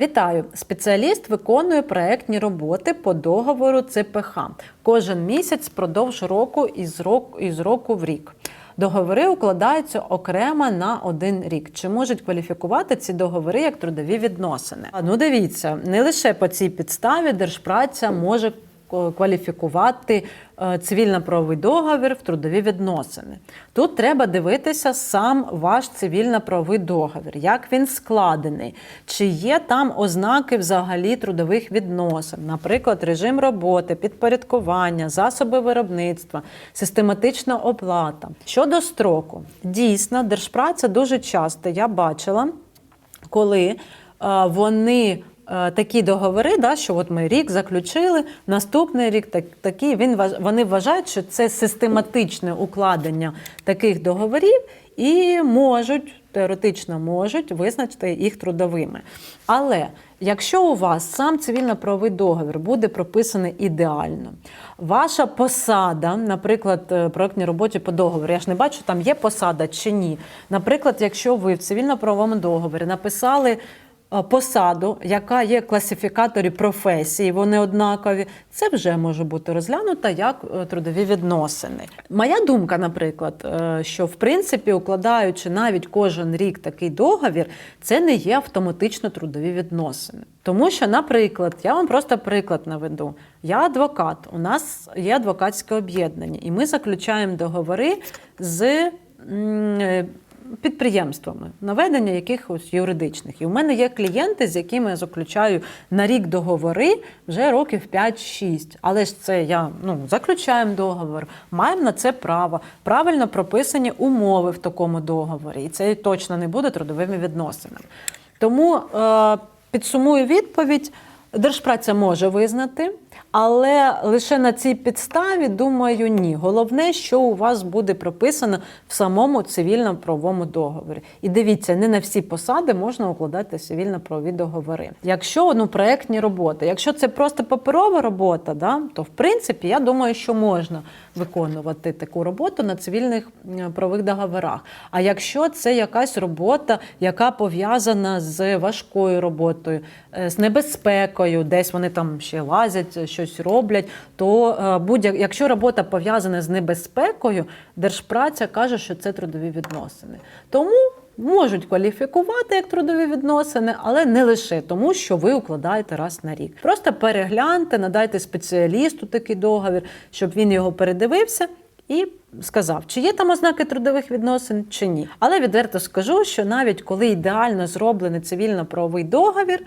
Вітаю! Спеціаліст виконує проектні роботи по договору ЦПХ кожен місяць впродовж року із року, із року в рік. Договори укладаються окремо на один рік. Чи можуть кваліфікувати ці договори як трудові відносини? А, Ну дивіться, не лише по цій підставі держпраця може кваліфікувати е, цивільно-правовий договір в трудові відносини. Тут треба дивитися сам ваш цивільно-правовий договір, як він складений, чи є там ознаки взагалі трудових відносин, наприклад, режим роботи, підпорядкування, засоби виробництва, систематична оплата. Щодо строку, дійсно, держпраця дуже часто я бачила, коли е, вони такі договори, да, що от ми рік заключили, наступний рік так, такий, він, вони вважають, що це систематичне укладення таких договорів і можуть, теоретично можуть визначити їх трудовими. Але якщо у вас сам цивільно-правовий договір буде прописаний ідеально, ваша посада, наприклад, е, проектній роботі по договору, я ж не бачу, там є посада чи ні. Наприклад, якщо ви в цивільно-правовому договорі написали е, посаду, яка є класифікаторі професії, вони однакові, це вже може бути розглянуто як е, трудові відносини. Моя думка, наприклад, е, що в принципі, укладаючи навіть кожен рік такий договір, це не є автоматично трудові відносини. Тому що, наприклад, я вам просто приклад наведу. Я адвокат, у нас є адвокатське об'єднання, і ми заключаємо договори з. Підприємствами наведення якихось юридичних. І в мене є клієнти, з якими я заключаю на рік договори вже років 5-6. Але ж це я ну, заключаємо договор, маємо на це право, правильно прописані умови в такому договорі. І це точно не буде трудовими відносинами. Тому е, підсумую відповідь. Держпраця може визнати, але лише на цій підставі, думаю, ні. Головне, що у вас буде прописано в самому цивільно-правовому договорі. І дивіться, не на всі посади можна укладати цивільно-правові договори. Якщо ну, проектні роботи, якщо це просто паперова робота, да, то в принципі я думаю, що можна виконувати таку роботу на цивільних правових договорах. А якщо це якась робота, яка пов'язана з важкою роботою, е, з небезпекою, десь вони там ще лазять, щось роблять, то е, будь якщо робота пов'язана з небезпекою, держпраця каже, що це трудові відносини. Тому можуть кваліфікувати як трудові відносини, але не лише тому, що ви укладаєте раз на рік. Просто перегляньте, надайте спеціалісту такий договір, щоб він його передивився. І сказав, чи є там ознаки трудових відносин, чи ні. Але відверто скажу, що навіть коли ідеально зроблений цивільно-правовий договір,